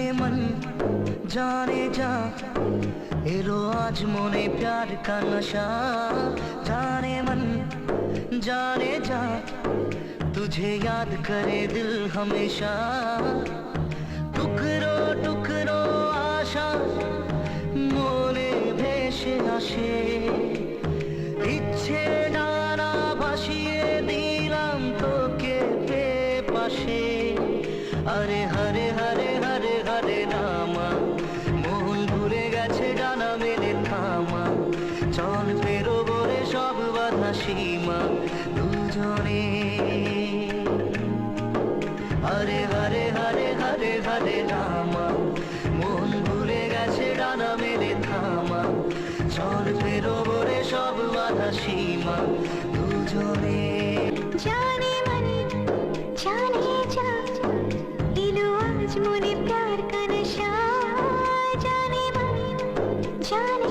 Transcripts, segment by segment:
जाने मन जाने जा एलो आज मोने प्यार का नशा जाने मन जाने जा तुझे याद करे दिल हमेशा টুকরো টুকরো আশা মনে ভেসে আসে ইচ্ছে ডানা ভাসিয়ে দিলাম তোকে পে পাশে আরে হরে হরে সীমা দুজনে। হরে হরে হরে হরে হরে, রামা, মন ঘুরে গেছে ডানা মেরে থামা। চল ফেরোবরে সব বাধা সীমা দুজনে। জানে মানে জানে যা, এলো আজ মনে প্যার কানশা জানে মানে জানে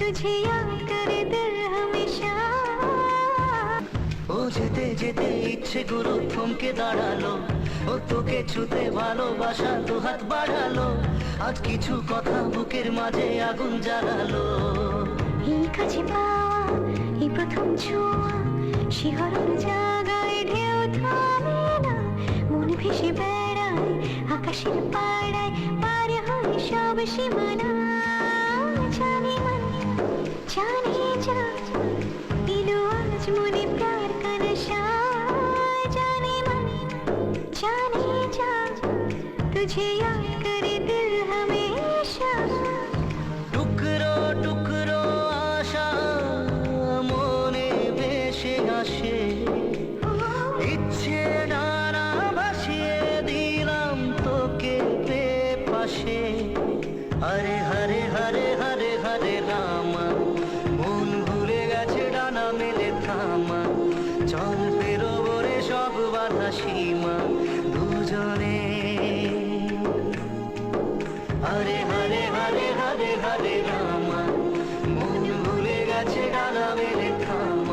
तुझे याद करे दिल हमेशा ও যেতে যেতে ইচ্ছে গুলো থমকে দাঁড়ালো ও তোকে ছুতে ভালোবাসা দু হাত বাড়ালো আজ কিছু কথা বুকের মাঝে আগুন জ্বালালো এই কাছে পাওয়া এই প্রথম ছোঁয়া শিহরণ জাগায় হাসি পাড়ায় পার হয়ে সব সীমানা জানি মন জানি যা দিল আজ মনে প্রার কানসা জানি মন জানি যা তুঝে হরে হরে হরে হরে হরে রামা। মন ভুলে গেছে, ডানা মেলে থামা। চল ফেরো বলে সব বাধা সীমা। দুজনে। হরে হরে হরে হরে হরে রামা। মন ভুলে গেছে, ডানা মেলে থামা।